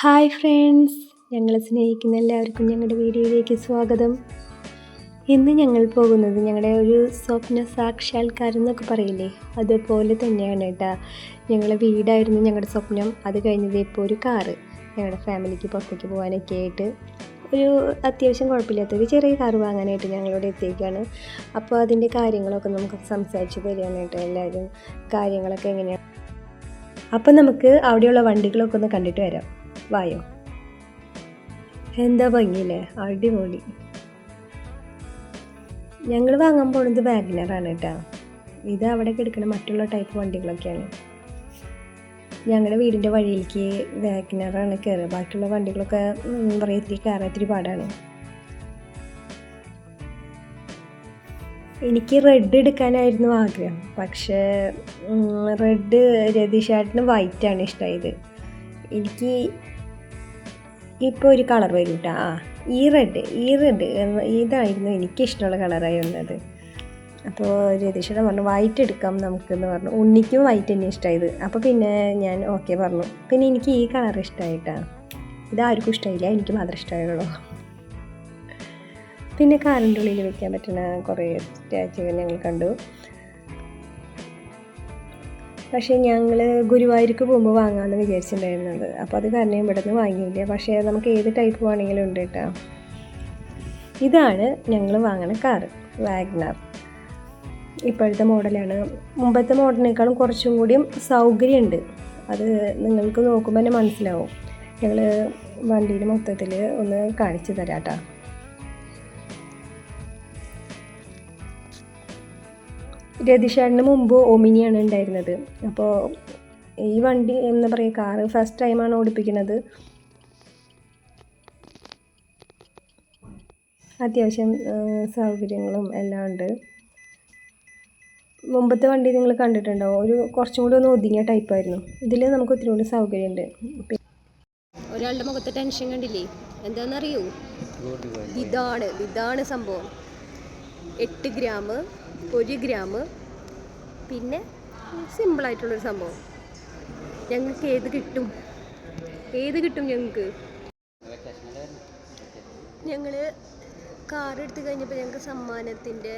Hi friends. ഞങ്ങളെ സ്നേഹിക്കുന്ന എല്ലാവർക്കും ഞങ്ങളുടെ വീഡിയോയിലേക്ക് സ്വാഗതം. ഇന്ന് ഞങ്ങൾ പോകുന്നത് ഞങ്ങളുടെ ഒരു സ്വപ്ന സാക്ഷാത്കാരം എന്നൊക്കെ പറയില്ലേ? അതുപോലെ തന്നെയാണ് കേട്ടോ. ഞങ്ങളുടെ വീടായിരുന്നു ഞങ്ങളുടെ സ്വപ്നം. അത് കഴിഞ്ഞത് ഇപ്പോൾ ഒരു കാറ്. ഞങ്ങളുടെ ഫാമിലിക്ക് പുറത്തേക്ക് പോകാനൊക്കെ ആയിട്ട് ഒരു അത്യാവശ്യം കുഴപ്പമില്ലാത്തൊരു ചെറിയ കാറ് വാങ്ങാനായിട്ട് ഞങ്ങളിവിടെ എത്തിയേക്കാണ് അപ്പോൾ അതിന്റെ കാര്യങ്ങളൊക്കെ നമുക്ക് സംസാരിച്ച് തരികയാണേട്ടോ എല്ലാവരും കാര്യങ്ങളൊക്കെ എങ്ങനെയാണ് അപ്പോൾ നമുക്ക് അവിടെയുള്ള വണ്ടികളൊക്കെ ഒന്ന് കണ്ടിട്ട് വരാം. വായോ. എന്താ ഭംഗിയില്ലേ? അടിപൊളി. ഞങ്ങൾ വാങ്ങാൻ പോകുന്നത് വാഗനറാണ് കേട്ടോ ഇത് അവിടെ കിടക്കുന്ന മറ്റുള്ള ടൈപ്പ് വണ്ടികളൊക്കെയാണ്. ഞങ്ങളുടെ വീടിന്റെ വഴിയിലേക്ക് വാഗനറാണ് കയറുക ബാക്കിയുള്ള വണ്ടികളൊക്കെ കയറാൻ ഇത്തിരി പാടാണ്. എനിക്ക് റെഡ് എടുക്കാനായിരുന്നു ആഗ്രഹം. പക്ഷേ റെഡ് രതീഷ് രതീഷേട്ടന് വൈറ്റാണ് ഇഷ്ടമായത് എനിക്ക് ഇപ്പോൾ ഒരു കളർ വരും കേട്ടോ ആ ഈ റെഡ് ഈ റെഡ് ഇതായിരുന്നു എനിക്കിഷ്ടമുള്ള കളറായി വന്നത്. അപ്പോൾ രതീഷേട്ടൻ പറഞ്ഞു വൈറ്റ് എടുക്കാം നമുക്കെന്ന് പറഞ്ഞു. ഉണ്ണിക്കും വൈറ്റ് തന്നെ ഇഷ്ടമായത് അപ്പോൾ പിന്നെ ഞാൻ ഓക്കെ പറഞ്ഞു. പിന്നെ എനിക്ക് ഈ കളർ ഇഷ്ടമായിട്ടാണ് ഇതാർക്കും ഇഷ്ടമില്ല എനിക്ക് മാത്രം ഇഷ്ടമായുള്ളൂ പിന്നെ കാറിന്റെ ഉള്ളിൽ വെക്കാൻ പറ്റുന്ന കുറേ സ്റ്റാച്ചുകൾ ഞങ്ങൾ കണ്ടു. പക്ഷേ ഞങ്ങൾ ഗുരുവായൂർക്ക് പോകുമ്പോൾ വാങ്ങാമെന്ന് വിചാരിച്ചിട്ടുണ്ടായിരുന്നത് അപ്പോൾ അത് കാരണം ഇവിടെ നിന്ന് വാങ്ങിയില്ല. പക്ഷേ നമുക്ക് ഏത് ടൈപ്പ് വേണമെങ്കിലും ഉണ്ട് കേട്ടോ ഇതാണ് ഞങ്ങൾ വാങ്ങണ കാറ് വാഗ്നർ. ഇപ്പോഴത്തെ മോഡലാണ്. മുമ്പത്തെ മോഡലിനേക്കാളും കുറച്ചും കൂടിയും സൗകര്യമുണ്ട് അത് നിങ്ങൾക്ക് നോക്കുമ്പോൾ തന്നെ മനസ്സിലാവും. ഞങ്ങൾ വണ്ടിയിൽ മൊത്തത്തിൽ ഒന്ന് കാണിച്ചു തരാം കേട്ടോ രതിഷാടിന് മുമ്പ് ഒമിനിയാണ് ഉണ്ടായിരുന്നത്. അപ്പോൾ ഈ വണ്ടി എന്താ പറയുക കാറ് ഫസ്റ്റ് ടൈമാണ് ഓടിപ്പിക്കുന്നത്. അത്യാവശ്യം സൗകര്യങ്ങളും എല്ലാം ഉണ്ട്. മുമ്പത്തെ വണ്ടി നിങ്ങൾ കണ്ടിട്ടുണ്ടാവും ഒരു കുറച്ചും കൂടി ഒന്ന് ഒതുങ്ങിയ ടൈപ്പായിരുന്നു ഇതിൽ നമുക്ക് ഒത്തിരി കൂടി സൗകര്യമുണ്ട്. ഒരാളുടെ മുഖത്തെ ടെൻഷൻ കണ്ടില്ലേ? എന്താണെന്നറിയൂ ഇതാണ് ഇതാണ് സംഭവം. എട്ട് ഗ്രാം ഒരു ഗ്രാം. പിന്നെ സിമ്പിളായിട്ടുള്ളൊരു സംഭവം. ഞങ്ങൾക്ക് ഏത് കിട്ടും? ഏത് കിട്ടും ഞങ്ങൾക്ക്? ഞങ്ങൾ കാർ എടുത്തു കഴിഞ്ഞപ്പോൾ ഞങ്ങൾക്ക് സമ്മാനത്തിന്റെ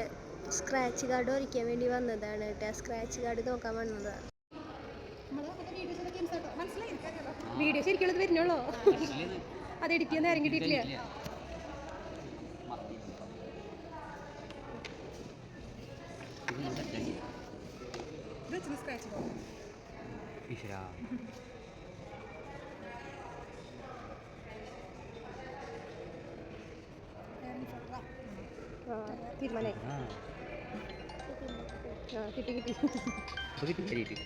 സ്ക്രാച്ച് കാർഡ് വരയ്ക്കാൻ വേണ്ടി വന്നതാണ് കേട്ടോ. സ്ക്രാച്ച് കാർഡ് നോക്കാൻ വന്നതാണ് വീഡിയോ ശരിക്കുള്ളത് വരുന്നുള്ളൂ? അത് എഡിറ്റ് ചെയ്യാൻ നേരം കിട്ടിയിട്ടില്ല. ഈശ്വരാ തീരുമാനമായി ആ ആ കിട്ടി കിട്ടി ഇപ്പൊ കിട്ടി ശരിയിട്ട്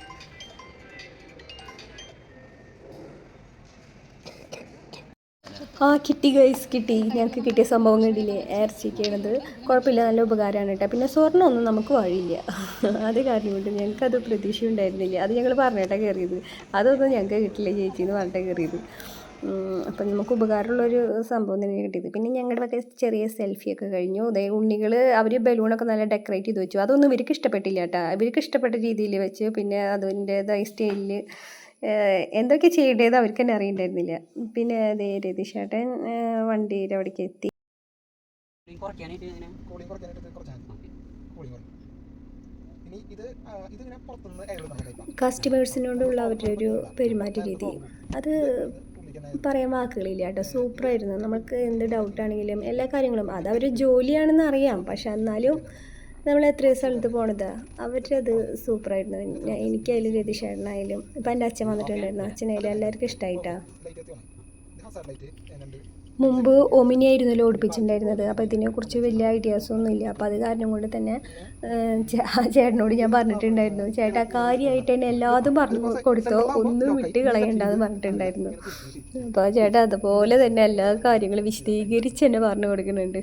ആ കിട്ടി ഗൈസ് കിട്ടി. ഞങ്ങൾക്ക് കിട്ടിയ സംഭവം കണ്ടില്ലേ? എയർ ചെയ്യണത്. കുഴപ്പമില്ല നല്ല ഉപകാരമാണ് കേട്ടോ. പിന്നെ സ്വർണമൊന്നും നമുക്ക് വഴിയില്ല. അത് കാരണം കൊണ്ട് ഞങ്ങൾക്കത് പ്രതീക്ഷ ഉണ്ടായിരുന്നില്ല അത് ഞങ്ങൾ പറഞ്ഞിട്ടാണ് കയറിയത് അതൊന്നും ഞങ്ങൾക്ക് കിട്ടില്ല ചേച്ചി എന്ന് പറഞ്ഞിട്ടാണ് കയറിയത് അപ്പം നമുക്ക് ഉപകാരമുള്ളൊരു സംഭവം തന്നെ കിട്ടിയത്. പിന്നെ ഞങ്ങളുടെ ഒക്കെ ചെറിയ സെൽഫിയൊക്കെ കഴിഞ്ഞു. അതേ ഉണ്ണികൾ അവർ ബലൂണൊക്കെ നല്ല ഡെക്കറേറ്റ് ചെയ്ത് വെച്ചു. അതൊന്നും ഇവർക്ക് ഇഷ്ടപ്പെട്ടില്ല കേട്ടോ. ഇവർക്ക് ഇഷ്ടപ്പെട്ട രീതിയിൽ വെച്ച് പിന്നെ അതിന്റെതായ സ്റ്റൈലിൽ എന്തൊക്കെ ചെയ്യേണ്ടത് അവർക്ക് തന്നെ അറിയണ്ടായിരുന്നില്ല. പിന്നെ അതേ രതീഷേട്ടൻ വണ്ടിയിൽ അവിടേക്ക് എത്തി. കസ്റ്റമേഴ്സിനോടുള്ള അവരുടെ ഒരു പെരുമാറ്റ രീതി. അത് പറയാൻ വാക്കുകളില്ല കേട്ടോ. സൂപ്പറായിരുന്നു. നമുക്ക് എന്ത് ഡൗട്ടാണെങ്കിലും എല്ലാ കാര്യങ്ങളും അത് അവർ ജോലിയാണെന്ന് അറിയാം. പക്ഷെ എന്നാലും നമ്മൾ എത്രയോ സ്ഥലത്ത് പോണത്? അവരുടെ അത് സൂപ്പറായിരുന്നു എനിക്കായാലും രതീഷേട്ടനായാലും ഇപ്പം എന്റെ അച്ഛൻ വന്നിട്ടുണ്ടായിരുന്നു. അച്ഛനായാലും എല്ലാവർക്കും ഇഷ്ടമായിട്ടാ മുമ്പ് ഒമിനി ആയിരുന്നല്ലോ ഓടിപ്പിച്ചിട്ടുണ്ടായിരുന്നത്. അപ്പോൾ ഇതിനെക്കുറിച്ച് വലിയ ഐഡിയാസും ഒന്നും ഇല്ല. അപ്പോൾ അത് കാരണം കൊണ്ട് തന്നെ ആ ചേട്ടനോട് ഞാൻ പറഞ്ഞിട്ടുണ്ടായിരുന്നു. ചേട്ടാ കാര്യമായിട്ട് തന്നെ എല്ലാതും പറഞ്ഞു കൊടുത്തോ? ഒന്നും വിട്ട് കളയണ്ടെന്ന് പറഞ്ഞിട്ടുണ്ടായിരുന്നു. അപ്പോൾ ചേട്ടാ അതുപോലെ തന്നെ എല്ലാ കാര്യങ്ങളും വിശദീകരിച്ച് തന്നെ പറഞ്ഞു കൊടുക്കുന്നുണ്ട്.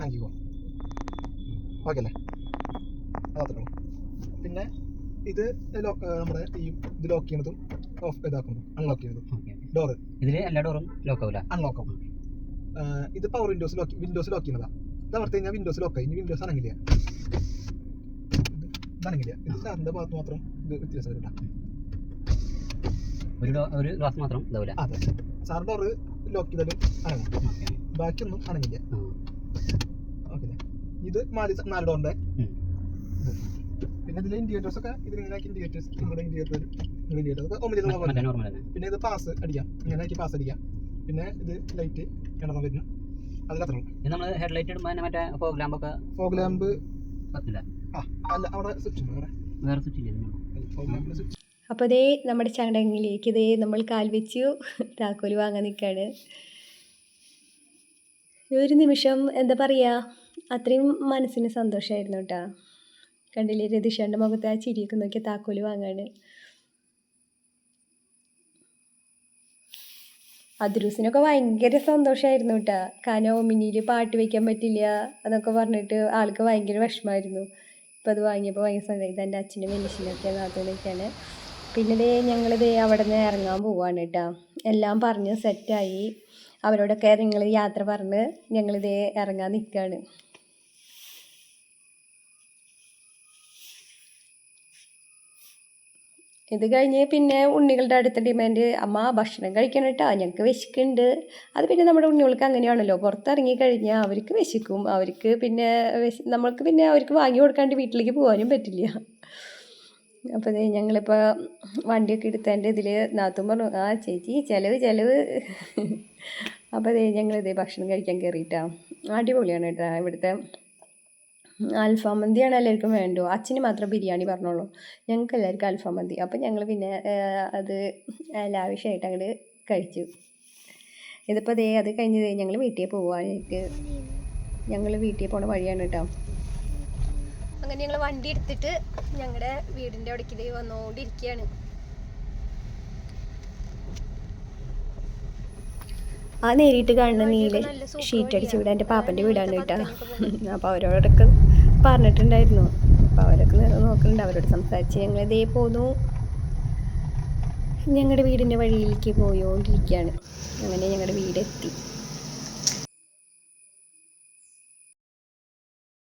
താങ്ക് യു ചേട്ടാ. ഓക്കെ അല്ലേ? പിന്നെ ഇത് നമ്മുടെ ഈ ഇത് ലോക്ക് ചെയ്യുന്നതും ഓഫ് ഇതാക്കുന്നതും അൺലോക്ക് ചെയ്യുന്നതും. ഡോർ ഡോറ് ഇതിൽ എല്ലാ ഡോറും ലോക്ക് ആവില്ല അൺലോക്ക് ആവും. ഇത് power windows lock windows lock ചെയ്യുന്നതാ. ഇത് അമർത്തി കഴിഞ്ഞാൽ വിൻഡോസ് ലോക്ക് ഇനി വിൻഡോസ് ഇത് അനങ്ങില്ല ഇത് സാറിന്റെ ഭാഗത്ത് മാത്രം ഇത് വ്യത്യാസം ഒരു ഒരു ഗ്ലാസ് മാത്രം ഇതാവില്ല അതെ. സാറിന്റെ ഒരു ലോക്ക് ചെയ്താലും അനങ്ങും. ബാക്കിയൊന്നും അനങ്ങില്ല. ഓക്കെ. ഇത് നാല് നാല് ഡോറിന്റെ പിന്നെ ഇതിലെ ഇൻഡിക്കേറ്റേഴ്സ് ഒക്കെ ഇതിലിങ്ങനെ ഇൻഡിക്കേറ്റേഴ്സ് ഇവിടെ ഇൻഡിക്കേറ്റർ ഇൻഡിക്കേറ്റർ ഒക്കെ ഒന്നിലുള്ള നോർമൽ തന്നെ. പിന്നെ ഇത് പാസ് അടിക്കാം. ഇങ്ങനെ ആക്കി പാസ് അടിക്കാം. പിന്നെ ഇത് ലൈറ്റ് കിടന്നു വരുന്നു അതിലത്ര ഇത് നമ്മൾ ഹെഡ്ലൈറ്റ് ഇടുമ്പോൾ തന്നെ മറ്റേ ഫോഗ് ലാമ്പ് ഒക്കെ ഫോഗ് ലാമ്പ് കത്തില്ല ആ അല്ല അവിടെ സ്വിച്ച് ഉണ്ട് വേറെ. സ്വിച്ച് ഇല്ല ഫോഗ് ലാമ്പിൽ സ്വിച്ച് അപ്പോൾ ദേ നമ്മുടെ ചടങ്ങിലേക്ക് ഇതേ നമ്മൾ കാൽ വെച്ചു. താക്കോൽ വാങ്ങാൻ നിൽക്കുകയാണ് ഒരു നിമിഷം എന്താ പറയുക അത്രയും മനസ്സിന് സന്തോഷമായിരുന്നു കേട്ടോ കണ്ടില്ലേ രതിഷേന്റെ മുഖത്ത് ആ ചിരിയൊക്കെ നോക്കിയ താക്കോൽ വാങ്ങാണ്. അതിരൂസിനൊക്കെ ഭയങ്കര സന്തോഷമായിരുന്നു കേട്ടോ കാരണം ഒമിനിയിൽ പാട്ട് വയ്ക്കാൻ പറ്റില്ല എന്നൊക്കെ പറഞ്ഞിട്ട് ആൾക്ക് ഭയങ്കര വിഷമമായിരുന്നു. ഇപ്പോൾ അത് വാങ്ങിയപ്പോൾ ഭയങ്കര സന്തോഷം. ഇതെന്റെ അച്ഛനും മനുഷ്യനൊക്കെയാണ് നാത്തോനൊക്കെയാണ്. പിന്നെ ദേ ഞങ്ങളിത് അവിടെ നിന്ന് ഇറങ്ങാൻ പോവാണ് കേട്ടോ എല്ലാം പറഞ്ഞ് സെറ്റായി അവരോടൊക്കെ നിങ്ങൾ യാത്ര പറഞ്ഞ് ദേ ഇറങ്ങാൻ നിൽക്കുകയാണ് ഇത് കഴിഞ്ഞ് പിന്നെ ഉണ്ണികളുടെ അടുത്ത ഡിമാൻഡ് അമ്മ ഭക്ഷണം കഴിക്കണം കേട്ടോ ഞങ്ങൾക്ക് വിശക്കുന്നുണ്ട് അത് പിന്നെ നമ്മുടെ ഉണ്ണികൾക്ക് അങ്ങനെയാണല്ലോ. പുറത്തിറങ്ങി കഴിഞ്ഞാൽ അവർക്ക് വിശക്കും. അവർക്ക് പിന്നെ നമ്മൾക്ക് പിന്നെ അവർക്ക് വാങ്ങി കൊടുക്കാണ്ട് വീട്ടിലേക്ക് പോകാനും പറ്റില്ല. അപ്പോൾ ദേ ഞങ്ങളിപ്പോൾ വണ്ടിയൊക്കെ എടുത്തതിന്റെ ഇതിൽ നാത്തും പറഞ്ഞു ആ ചേച്ചി ചിലവ് ചിലവ്. അപ്പോൾ ദേ ഞങ്ങളിതേ ഭക്ഷണം കഴിക്കാൻ കയറിയിട്ടാണ് അടിപൊളിയാണ് കേട്ടോ ഇവിടുത്തെ. അൽഫാം മന്തിയാണ് എല്ലാവർക്കും വേണ്ടോ അച്ഛന് മാത്രം ബിരിയാണി പറഞ്ഞോളൂ. ഞങ്ങൾക്ക് എല്ലാവർക്കും അൽഫാം മന്തി. അപ്പം ഞങ്ങൾ പിന്നെ അത് ലാവിഷായിട്ട് അങ്ങോട്ട് കഴിച്ചു. ഇതിപ്പോൾ ദേ അത് കഴിഞ്ഞ് ദേ ഞങ്ങൾ വീട്ടിൽ പോകാനായിട്ട് ഞങ്ങൾ വീട്ടിൽ പോണ വഴിയാണ് കേട്ടോ. അങ്ങനെ ഞങ്ങൾ വണ്ടി എടുത്തിട്ട് ഞങ്ങളുടെ വീടിന്റെ അവിടേക്ക് ദേ വന്നുകൊണ്ടിരിക്കുകയാണ് ആ നേരിട്ട് കാണുന്ന നീല ഷീറ്റ് അടിച്ച് വിടാൻ എന്റെ പാപ്പന്റെ വീടാണ് കേട്ടോ. അപ്പോൾ അവരോടൊക്കെ പറഞ്ഞിട്ടുണ്ടായിരുന്നു. അപ്പോൾ അവരൊക്കെ നോക്കുന്നുണ്ട്. അവരോട് സംസാരിച്ച് ഞങ്ങൾ ഇതേ പോന്നു. ഞങ്ങളുടെ വീടിന്റെ വഴിയിലേക്ക് പോയോണ്ടിരിക്കുകയാണ് അങ്ങനെ ഞങ്ങളുടെ വീടെത്തി.